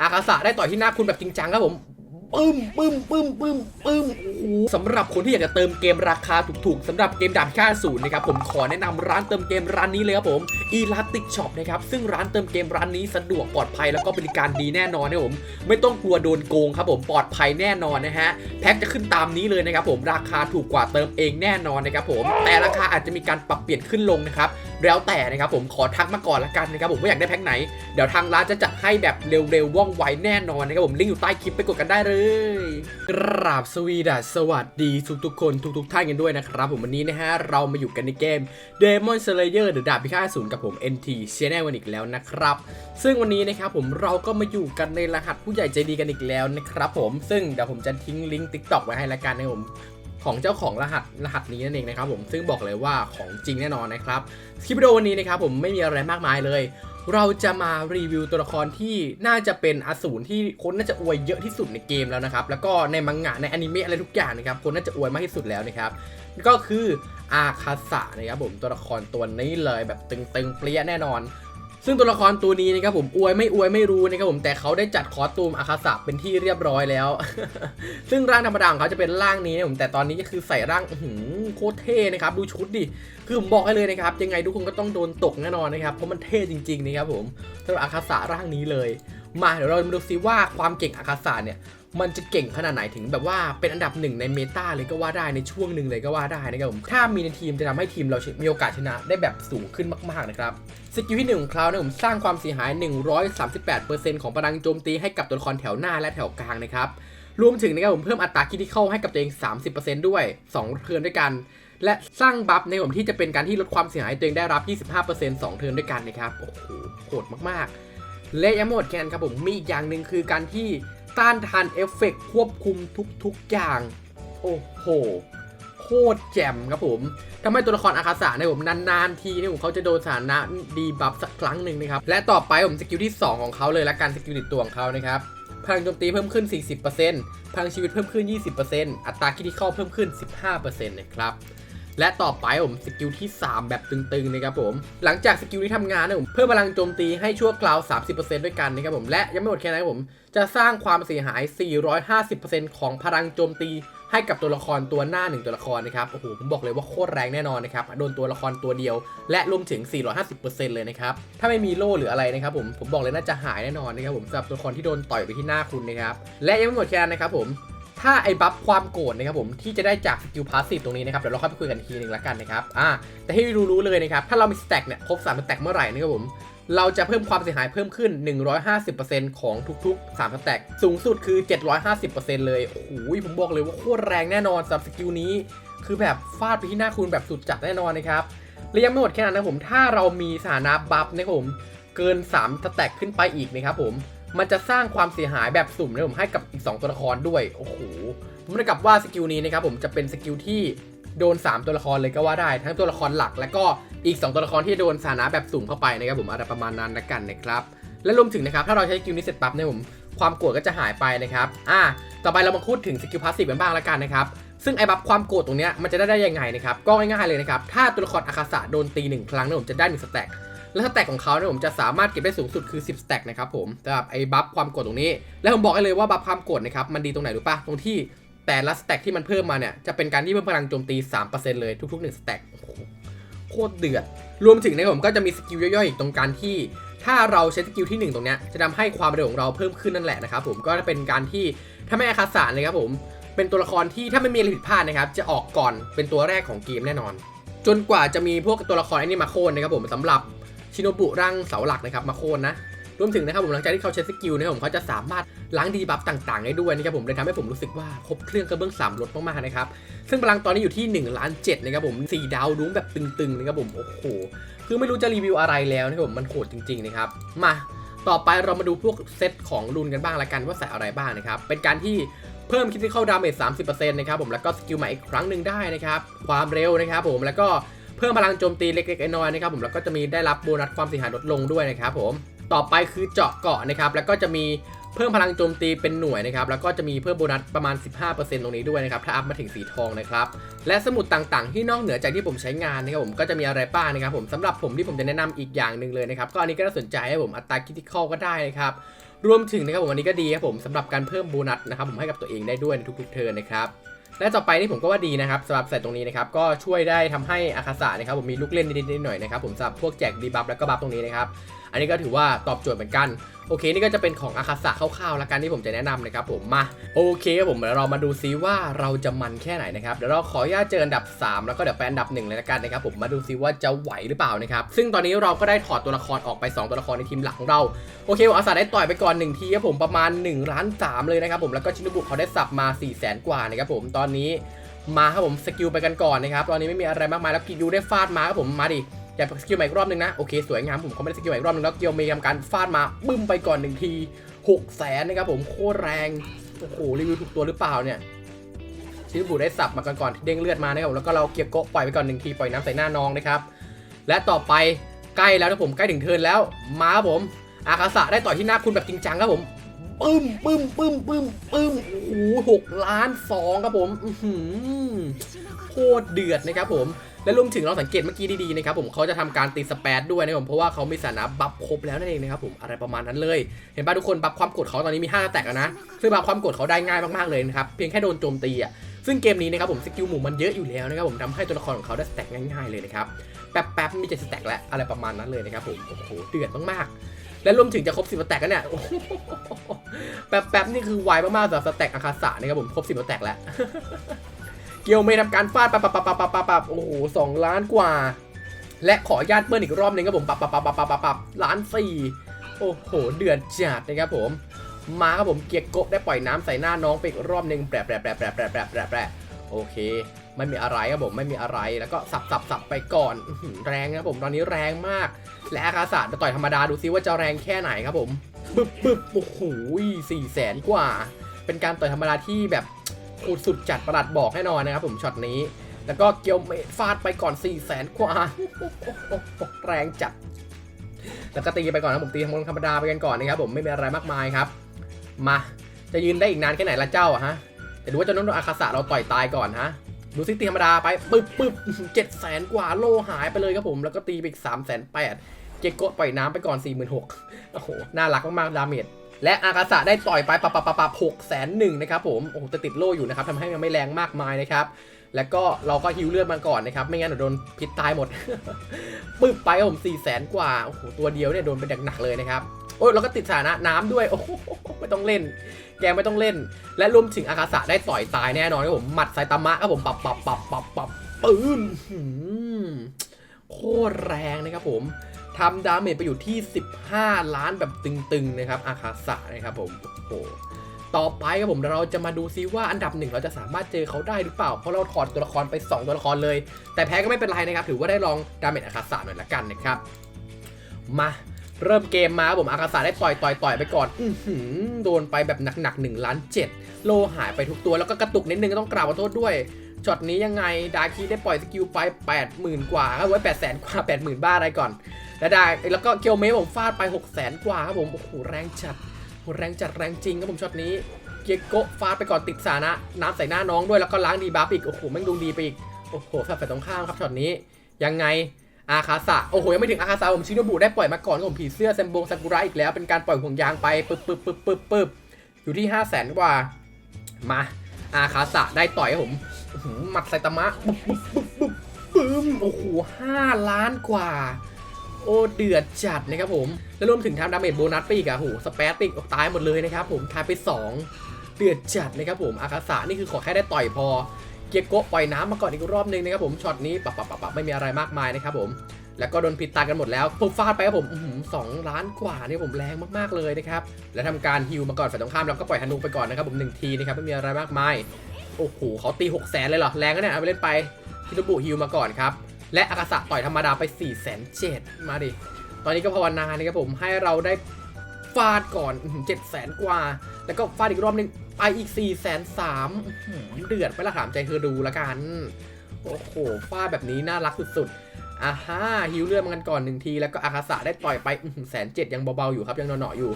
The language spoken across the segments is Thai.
อาคาสะได้ต่อยที่หน้าคุณแบบจริงจังครับผมปึ้มปึ้มปึ้มปึ้มปึ้มโอ้โหสำหรับคนที่อยากจะเติมเกมราคาถูกๆสำหรับเกมดาบค่าศูนย์นะครับผมขอแนะนำร้านเติมเกมร้านนี้เลยครับผม Elastic Shop นะครับซึ่งร้านเติมเกมร้านนี้สะดวกปลอดภัยแล้วก็บริการดีแน่นอนนะครับผม ไม่ต้องกลัวโดนโกงครับผมปลอดภัยแน่นอนนะฮะแพ็คจะขึ้นตามนี้เลยนะครับผมราคาถูกกว่าเติมเองแน่นอนนะครับผมแต่ราคาอาจจะมีการปรับเปลี่ยนขึ้นลงนะครับ แล้วแต่นะครับผมขอทักมาก่อนละกันนะครับผมว่าอยากได้แพ็คไหน เดี๋ยวทางร้านจะจัดให้แบบเร็วๆว่องไวแน่นอนนะครับผมลิงก์อยู่ใต้คลิปไปกดกันได้เลยกราบสวีดัสสวัสดีทุกๆคนทุกๆท่านกันด้วยนะครับผมวันนี้นะฮะเรามาอยู่กันในเกม Demon Slayer หรือดาบพิฆาตศูนย์กับผม NT Channel วันอีกแล้วนะครับ ซึ่งวันนี้นะครับผมเราก็มาอยู่กันในรหัสผู้ใหญ่ใจดีกันอีกแล้วนะครับผมซึ่งเดี๋ยวผมจะทิ้งลิงก์ TikTok ไว้ให้ละกันนะครับผม ของเจ้าของรหัสรหัสนี้นั่นเองนะครับผมซึ่งบอกเลยว่าของจริงแน่นอนนะครับคลิปวิดีโอวันนี้นะครับผมไม่มีอะไรมากมายเลย เราจะมารีวิวตัวละครที่น่าจะเป็นอสูรที่คนน่าจะอวยเยอะที่สุดในเกมแล้วนะครับแล้วก็ในมังงะในอนิเมะอะไรทุกอย่างนะครับคนน่าจะอวยมากที่สุดแล้วนะครับก็คืออาคาสะนะครับผมตัวละครตัวนี้เลยแบบตึงๆเปรี้ยแน่นอน ซึ่งตัวละครตัวนี้นะครับผมอวยไม่อวยไม่รู้นะครับผมแต่เขาได้จัดคอสตูมอาคาสะเป็นที่เรียบร้อยแล้ว ซึ่งร่างธรรมดาของเขาจะเป็นร่างนี้นะผมแต่ตอนนี้ก็คือใส่ร่างหือโคตรเท่นะครับดูชุดดิคือผมบอกให้เลยนะครับยังไงทุกคนก็ต้องโดนตกแน่นอนนะครับเพราะมันเท่จริงๆนะครับผมสำหรับอาคาสะร่างนี้เลย มาเดี๋ยวเรามาดูซิว่าความเก่งอาคาสะเนี่ย มันจะเก่งขนาดไหนถึงแบบว่าเป็นอันดับหนึ่งในเมตาเลยก็ว่าได้ในช่วงหนึ่งเลยก็ว่าได้นะครับผมถ้ามีในทีมจะทำให้ทีมเรามีโอกาสชนะได้แบบสูงขึ้นมากๆนะครับสกิลที่หนึ่งของเขาเนี่ยผมสร้างความเสียหาย 138%ของพลังโจมตีให้กับตัวละครแถวหน้าและแถวกลางนะครับรวมถึงนะครับผมเพิ่มอัตราคิดที่เข้าให้กับตัวเอง 30%ด้วย2เทิร์นด้วยกัน และสร้างบัฟในผมที่จะเป็นการที่ลดความเสียหายตัวเองได้รับ 25% 2เทิร์นด้วยกันนะครับโอ้โหโหดมากๆ และยังไม่หมดแค่นั้นครับผมมีอีกอย่างหนึ่งคือการที่ ต้านทานเอฟเฟกต์ควบคุมทุกๆอย่าง โอ้โห โคตรแจ่มครับผมทำให้ตัวละครอาคาสะเนี่ยผมนานๆทีนี่ผมเขาจะโดนสถานะดีบัฟสักครั้งหนึ่งนะครับ และต่อไปผมสกิลที่ 2 ของเขาเลยและกันสกิลติดตัวของเขานะครับพลังโจมตีเพิ่มขึ้น 40%พลังชีวิตเพิ่มขึ้น 20%อัตราคิดที่เข้าเพิ่มขึ้น 15%นะครับ และต่อไปผมสกิลที่ 3 แบบตึงๆนะครับผม หลังจากสกิลนี้ทำงานนะผมเพิ่มพลังโจมตีให้ชั่วคราว 30%ด้วยกันนะครับผมและยังไม่หมดแค่นั้นผม จะสร้างความเสียหาย 450%ของพลังโจมตีให้กับตัวละครตัวหน้าหนึ่งตัวละครนะครับโอ้โหผมบอกเลยว่าโคตรแรงแน่นอนนะครับโดนตัวละครตัวเดียว และรวมถึง 450%เลยนะครับถ้าไม่มีโล่หรืออะไรนะครับผมผมบอกเลยน่าจะหายแน่นอนนะครับผมสำหรับตัวละครที่โดนต่อยไปที่หน้าคุณนะครับและยังไม่หมดแค่นั้นนะครับผม ถ้าไอ้บัฟความโกรธนะครับผมที่จะได้จากสกิลพาสซีฟตรงนี้นะครับเดี๋ยวเราค่อยไปคุยกันทีหนึ่งละกันนะครับอ่าแต่ให้รู้ๆเลยนะครับถ้าเรามีสแต็กเนี่ยครบ3สแต็กเมื่อไหร่นะครับผมเราจะเพิ่มความเสียหายเพิ่มขึ้น 150%ของทุกๆ3สแต็กสูงสุดคือ 750%เลยโอ้โหผมบอกเลยว่าโคตรแรงแน่นอนสำหรับสกิลนี้ คือแบบฟาดไปที่หน้าคุณแบบสุดจัดแน่นอนนะครับและยังไม่หมดแค่นั้นนะผมถ้าเรามีสถานะบัฟนะครับผมเกิน 3 สแต็กขึ้นไปอีกนะครับผม มันจะสร้างความเสียหายแบบสุ่มนะผมให้กับอีก 2 ตัวละครด้วย โอ้โห ผมเท่ากับว่าสกิลนี้นะครับผมจะเป็นสกิลที่โดน 3 ตัวละครเลยก็ว่าได้ ทั้งตัวละครหลัก และก็อีก 2 ตัวละครที่โดนสถานะแบบสุ่มเข้าไปนะครับผมอะไรประมาณนั้นนะกันนะครับ และรวมถึงนะครับถ้าเราใช้สกิลนี้เสร็จปั๊บเนี่ยผมความโกรธก็จะหายไปนะครับ อ่า ต่อไปเรามาพูดถึงสกิลพาสซีฟกันบ้างละกันนะครับ ซึ่งไอ้บัฟความโกรธตรงเนี้ยมันจะได้ได้ยังไงนะครับ ก็ง่ายๆเลยนะครับ ถ้าตัวละครอาคาสะโดนตีหนึ่งครั้งเนี่ยผมจะได้หนึ่งสแต็ก และสแต็กของเขาเนี่ยผมจะสามารถเก็บได้สูงสุดคือ 10สแต็กนะครับผมสำหรับไอ้บัฟความโกรธตรงนี้ แล้วผมบอกให้เลยว่าบัฟความโกรธนะครับมันดีตรงไหนรู้ปะตรงที่แต่ละสแต็กที่มันเพิ่มมาเนี่ยจะเป็นการที่เพิ่มพลังโจมตี 3%เลยทุกๆ1สแต็กโคตรเดือด รวมถึงในผมก็จะมีสกิลย่อยๆอีกตรงการที่ถ้าเราใช้สกิลที่ 1 ตรงเนี้ยจะทำให้ความเร็วของเราเพิ่มขึ้นนั่นแหละนะครับผมก็จะเป็นการที่ถ้าไม่อาคาสารเลยครับผมเป็นตัวละครที่ถ้าไม่มีอะไรผิดพลาดนะครับจะออกก่อนเป็นตัวแรกของเกมแน่นอน จนกว่าจะมีพวกตัวละครไอ้นี่มาโค่นนะครับผมสำหรับ ชิโนบุร่างเสาหลักนะครับมาโค่นนะรวมถึงนะครับผมหลังจากที่เขาใช้สกิลนะครับผมเขาจะสามารถล้างดีบัฟต่างๆได้ด้วยนะครับผมเลยทำให้ผมรู้สึกว่าครบเครื่องกระเบื้องสามรถมากๆนะครับซึ่งพลังตอนนี้อยู่ที่1ล้าน7นะครับผม4ดาวรุ้งแบบตึงๆนะครับผมโอ้โหคือไม่รู้จะรีวิวอะไรแล้วนะครับผมมันโหดจริงๆนะครับมาต่อไปเรามาดูพวกเซตของรุนกันบ้างละกันว่าใส่อะไรบ้างนะครับเป็นการที่เพิ่มคิดที่เข้าดาเมจ30%นะครับผมแล้วก็สกิลใหม่อีกครั้งหนึ่งได้นะครับความเร็วนะครับผมแล้วก็ เพิ่มพลังโจมตีเล็กๆน้อยๆนะครับผมแล้วก็จะมีได้รับโบนัสความเสียหายลดลงด้วยนะครับผมต่อไปคือเจาะเกาะนะครับแล้วก็จะมีเพิ่มพลังโจมตีเป็นหน่วยนะครับแล้วก็จะมีเพิ่มโบนัสประมาณ 15%ตรงนี้ด้วยนะครับถ้าอัพมาถึงสีทองนะครับและสมุดต่างๆ ที่นอกเหนือจากที่ผมใช้งานนะครับผมก็จะมีอะไรบ้างนะครับผมสำหรับผมที่ผมจะแนะนำอีกอย่างหนึ่งเลยนะครับก็อันนี้ก็น่าสนใจให้ผมอัตราคิติคอลก็ได้นะครับรวมถึงนะครับผมวันนี้ก็ดีครับผมสำหรับการเพิ่มโบนัสนะครับผมให้กับตัวเองได้ด้วยในทุกๆเทิร์นนะครับ และต่อไปนี่ผมก็ว่าดีนะครับสำหรับใส่ตรงนี้นะครับก็ช่วยได้ทำให้อาคาสะนะครับผมมีลูกเล่นนิดๆหน่อยๆนะครับผมสำหรับพวกแจกดีบัฟแล้วก็บัฟตรงนี้นะครับ อันนี้ก็ถือว่าตอบโจทย์เหมือนกันโอเค นี่ก็จะเป็นของอาคาสะคร่าวๆแล้วกันที่ผมจะแนะนำนะครับผมมาโอเคครับผมเดี๋ยวเรามาดูซิว่าเราจะมันแค่ไหนนะครับเดี๋ยวเราขออนุญาตเจออันดับ 3 แล้วก็เดี๋ยวไปอันดับหนึ่งเลยละกันนะครับผมมาดูซิว่าจะไหวหรือเปล่านะครับซึ่งตอนนี้เราก็ได้ถอดตัวละครออกไป 2 ตัวละครในทีมหลักของเราโอเคผมอาสาได้ต่อยไปก่อน1ทีครับผมประมาณ1ล้าน3เลยนะครับผมแล้วก็ชินุบุเขาได้สับมา4 0 0แสนกว่านะครับผมตอนนี้มาครับผมสกิลไปกันก่อนนะครับตอนนี้ไม่มีอะไรมากมายแล้วกิยูได้ฟาดมาครับผมมาดิ อยากสกิลใหม่อีกรอบนึงนะ โอเค สวยงามผมเขาไม่ได้สกิลใหม่อีกรอบนึงแล้วเกียวเมย์ทำการฟาดมาบึ้มไปก่อน1ที6แสนนะครับผมโคตรแรงโอ้โหรีวิวถูกตัวหรือเปล่าเนี่ยชินบุได้สับมากันก่อนเด้งเลือดมานะครับผมแล้วก็เราเกียร์โกะปล่อยไปก่อนหนึ่งทีปล่อยน้ำใส่หน้าน้องนะครับและต่อไปใกล้แล้วนะผมใกล้ถึงเทิร์นแล้วมาครับผมอาคาสะได้ต่อยที่หน้าคุณแบบจริงจังครับผม ปึ้มปึ้มปึ้มปึ้มปึ้มโอ้โหหกล้านสองครับผมอือหือโคตรเดือดนะครับผมและรวมถึงเราสังเกตเมื่อกี้ดีๆนะครับผมเขาจะทำการตีสเปซด้วยนะครับผมเพราะว่าเขามีสถานะบัฟครบแล้วนั่นเองนะครับผมอะไรประมาณนั้นเลย เห็นป่ะทุกคนบัฟความกดเขาตอนนี้มี5แตกแล้วนะซึ่งบัฟความกดเขาได้ง่ายมากๆเลยนะครับเพียงแค่โดนโจมตีอะซึ่งเกมนี้นะครับผมสกิลหมู่มันเยอะอยู่แล้วนะครับผมทำให้ตัวละครของเขาได้สแต็กง่ายๆเลยนะครับแป๊บๆมีเจ็ดสแต็กแล้วอะไรประมาณนั้นเลยนะครับผมโอ้โหเดือดมากๆ และรวมถึงจะครบสิบสแต็กกันเนี่ยแป๊บแป๊บนี่คือไวมากๆสำหรับสแต็กอาคาสะนะครับผมครบสิบสแต็กแล้ว เกียวไม่ทำการฟาดปับปับปับปับปับปับโอ้โหสองล้านกว่า และขอญาติเพิ่มอีกรอบนึงครับผมปับปับปับปับปับปับล้านสี่โอ้โหเดือดจัดนะครับผม มาครับผมเกียร์โกะได้ปล่อยน้ำใส่หน้าน้องไปอีกรอบนึงแปรแปรแปรแปรแปรแปรแปรโอเค ไม่มีอะไรครับผมไม่มีอะไรแล้วก็สับสับสับไปก่อนแรงนะครับผมตอนนี้แรงมาก และอาคาศาสตร์ต่อยธรรมดาดูซิว่าจะแรงแค่ไหนครับผมปึ๊บปึ๊บโอ้โหสี่แสนกว่า เป็นการต่อยธรรมดาที่แบบโคตรสุดจัดประหลัดบอกแน่นอนนะครับผมช็อตนี้ แล้วก็เกียวเมฟาดไปก่อน4ี่แสนกว่าแรงจัด แล้วก็ตีไปก่อนนะผมตีธรรมดาไปกันก่อนนะครับผมไม่มีอะไรมากมายครับ มาจะยืนได้อีกนานแค่ไหนละเจ้าฮะแต่ดูว่าเจะน้องอาคาสะเราต่อยตายก่อนฮะ ดูซิตีธรรมดาไปปึ๊บปึ๊บเจ็ดแสนกว่าโลหายไปเลยครับผม แล้วก็ตีไปอีกสามแสนแปดเกโกะปล่อยน้ำไปก่อน 4 6 0 0 0โอ้โห น่ารักมากๆ ดาเมจ และอากาสะได้ต่อยไปปับปับปับปับหกแสนหนึ่งนะครับผม โอ้โหแต่ติดโล่อยู่นะครับทำให้ยังไม่แรงมากมายนะครับ แล้วก็เราก็ฮิวเลือดมาก่อนนะครับ ไม่งั้นเดี๋ยวโดนพิษตายหมด ปึ๊บไปผม4ี่แสนกว่า โอ้โห ตัวเดียวเนี่ยโดนไปหนักๆเลยนะครับ โอ้ยแล้วก็ติดสถานะน้ำด้วย โอ้โหไม่ต้องเล่น แกไม่ต้องเล่น และรวมถึงอาคาสะได้ต่อยตายแน่นอนครับผมหมัดไซตามะครับผมปับปับปับปับปับปื้มโคตรแรงนะครับผมทำดาเมจไปอยู่ที่ 15 ล้านแบบตึงๆนะครับอาคาสะนะครับผมโอ้โหต่อไปครับผมเราจะมาดูซิว่าอันดับหนึ่งเราจะสามารถเจอเขาได้หรือเปล่า เพราะเราถอดตัวละครไป 2 ตัวละครเลย แต่แพ้ก็ไม่เป็นไรนะครับ ถือว่าได้ลองดาเมจอาคาสะหน่อยละกันนะครับ มา เริ่มเกมมาครับผมอาคาสะได้ต่อยต่อยต่อยไปก่อน อือหือโดนไปแบบหนักๆ1ล้าน7โลหายไปทุกตัวแล้วก็กระตุกนิดนึงก็ต้องกราบขอโทษด้วยช็อตนี้ยังไงดาคีได้ปล่อยสกิลไป 80,000 กว่าครับไว้8 0 0 0 0 กว่า 80,000 บ้าอะไรก่อน แล้วได้แล้วก็เกียวเมย์ผมฟาดไป 6 0 0 0 0 กว่าครับผม โอ้โห แรงจัดโหแรงจัดแรงจริงครับผมช็อตนี้ เกียโกฟาดไปก่อนติดสานะ น้ำใส่หน้าน้องด้วยแล้วก็ล้างดีบัฟอีก โอ้โหแม่งดูดีไปอีก โอ้โหสับฝ่ตรงข้ามครับช็อตนี้ ยังไง อาคาสะโอ้โหยังไม่ถึงอาคาสะผมชิโนบุได้ปล่อยมาก่อนผมผีเสื้อแซมบงซากุระอีกแล้วเป็นการปล่อยห่วงยางไปปึ๊บปึ๊บปึ๊บปึ๊บปึ๊บอยู่ที่5 0 0 0 0 0กว่ามาอาคาสะได้ต่อยผมหือหมัดไซตามะปึ๊บปึ๊บปึ๊บปึ๊บปึ้มโอ้โหห้าล้านกว่า โอ้เดือดจัดนะครับผม แล้วรวมถึงทำดาเมจโบนัสไปอีกอะโหสเปซไปอีกตายหมดเลยนะครับผมทายไป 2 เดือดจัดนะครับผมอาคาสะนี่คือขอแค่ได้ต่อยพอ กียโกะปล่อยน้ำมาก่อนอีกรอบนึงนะครับผมช็อตนี้ปับปับปับปับไม่มีอะไรมากมายนะครับผมแล้วก็โดนพิษตายกันหมดแล้วผมฟาดไปครับผมอื้อหือสองล้านกว่านี่ผมแรงมากๆเลยนะครับแล้วทำการฮิวมาก่อนฝ่ายตรงข้ามแล้วก็ปล่อยธนูไปก่อนนะครับผมหนึ่งทีนะครับไม่มีอะไรมากมายโอ้โหเขาตี6 0แสนเลยเหรอแรงก็เนี่ยเอาไปเล่นไปคิโนบุฮิวมาก่อนครับและอากาศะต่อยธรรมดาไป4 0 0 0 0 0มาดิตอนนี้ก็ภาวนานะครับผมให้เราได้ ฟาดก่อน7 0 0 0 0กว่า แล้วก็ฟาดอีกรอบหนึงไปอีก4 3 0 0 0เดือดไปละถามใจเธอดูละกัน โอ้โหฟาดแบบนี้น่ารักสุดๆอ่าฮะฮิวเลือดมากันก่อนหนึ่งที แล้วก็อาคาสะได้ต่อยไปแสนเจ็ดยังเบาๆอยู่ครับยังหนอๆอยู่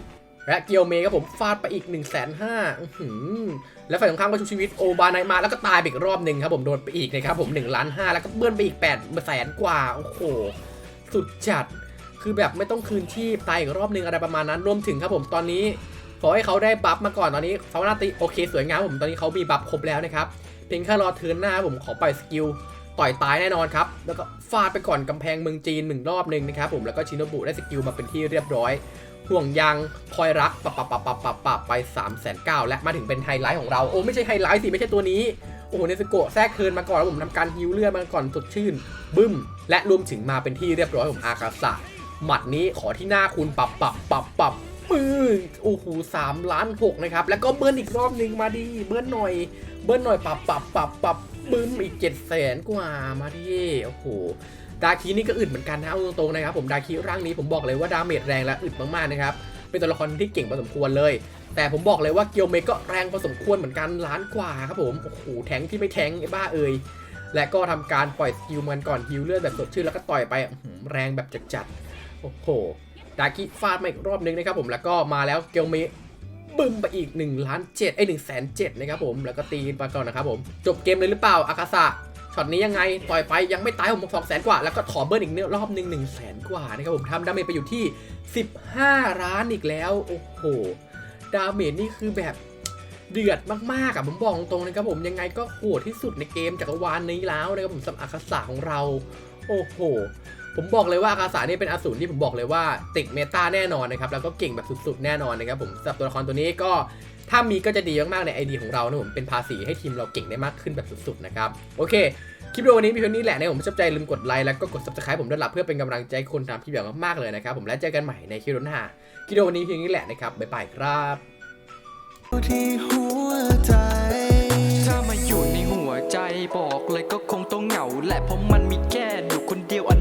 และเกียวเมย์ครับผมฟาดไปอีก1นึ่งแสนห้าแล้วฝ่ายตรงข้ามก็ชุบชีวิตโอบานายมาแล้วก็ตายไปอีกรอบหนึ่งครับผมโดนไปอีกนะครับผม1นึ่งล้านห้าแล้วก็เบิ้ลไปอีก8ปดแสนกว่า โอ้โห สุดจัด คือแบบไม่ต้องคืนชีพตายอีกรอบหนึ่งอะไรประมาณนั้นรวมถึงครับผมตอนนี้ขอให้เขาได้บัฟมาก่อนตอนนี้เขาหน้าตีโอเคสวยงามผมตอนนี้เขามีบัฟครบแล้วนะครับเพียงแค่รอเทิร์นหน้าผมขอปล่อยสกิลต่อยตายแน่นอนครับ แล้วก็ฟาดไปก่อนกำแพงเมืองจีนหนึ่งรอบหนึ่งนะครับผมแล้วก็ชินโนบุได้สกิลมาเป็นที่เรียบร้อย ห่วงยางคอยรักปับปับปับปับปับปับไป3ามแสนเก้าและมาถึงเป็นไฮไลท์ของเรา โอ้ไม่ใช่ไฮไลท์สิไม่ใช่ตัวนี้ โอ้โหเนสโกะแทรกเทินมาก่อนแล้วผมทำการฮิวเลือดมาก่อนสดชื่น บึ้ม และรวมถึงมาเป็นที่เรียบร้อยผมอากาศะ หมัดนี้ขอที่หน้าคุณปับปับปับปับปื้อโอ้โหสามล้านหกนะครับ แล้วก็เบิ้ลอีกรอบหนึ่งมาดี เบิ้ลหน่อย เบิ้ลหน่อยปับปับปับปับบึ้มอีกเจ็ดแสนกว่ามาดิโอ้โหดาคีนี่ก็อึดเหมือนกันนะเอาตรงๆนะครับผมดาคีร่างนี้ผมบอกเลยว่าดาเมจแรงและอึดมากๆนะครับเป็นตัวละครที่เก่งพอสมควรเลย แต่ผมบอกเลยว่าเกียวเมก็แรงพอสมควรเหมือนกันล้านกว่าครับผมโอ้โหแทงที่ไม่แทงไอ้บ้าเอ่ยและก็ทำการปล่อยสกิลมันก่อนฮิวเลือดแบบสดชื่นแล้วก็ต่อยไปแรงแบบจัดๆ โอ้โห ดาคิฟาดมาอีกรอบนึงนะครับผมแล้วก็มาแล้วเกียวเมบึ้มไปอีก1ล้าน7ไอ้หนึ่งแสนเจ็ดนะครับผมแล้วก็ตีไปก่อนนะครับผม จบเกมเลยหรือเปล่าอากาศะช็อตนี้ยังไงต่อยไปยังไม่ตายผมสองแสนกว่า แล้วก็ถอเบิร์นอีกเนื้อรอบหนึ่งหนึ่งแสนกว่านะครับผมทำดาเมจไปอยู่ที่ 15 ล้านอีกแล้วโอ้โหดาเมจนี่คือแบบเดือดมากๆอะผมบอกตรงๆนะครับผมยังไงก็โหดที่สุดในเกมจักรวาลนี้แล้วนะครับผมสำหรับอาคาสะของเรา โอ้โห ผมบอกเลยว่าอาคาสะนี่เป็นอสูรที่ผมบอกเลยว่าติดเมตาแน่นอนนะครับแล้วก็เก่งแบบสุดๆแน่นอนนะครับผมสำหรับตัวละครตัวนี้ก็ถ้ามีก็จะดีมากๆในไอเดียของเรานะผมเป็นภาษีให้ทีมเราเก่งได้มากขึ้นแบบสุดๆนะครับโอเคคลิปวิดีโอวันนี้มีเพียงนี้แหละนะผมชอบใจลืมกดไลค์แล้วก็กด subscribe ผมด้วยล่ะเพื่อเป็นกำลังใจคนทำคลิปอย่างมากๆเลยนะครับผมแล้วเจอกันใหม่ในคลิปหน้าคลิปวิดีโอวันนี้เพียงนี้แหละนะครับบ๊ายบายครับที่หัวใจ ถ้ามาอยู่ในหัวใจบอกเลยก็คงต้องเหงา และเพราะมันมีแค่อยู่คนเดียวอัน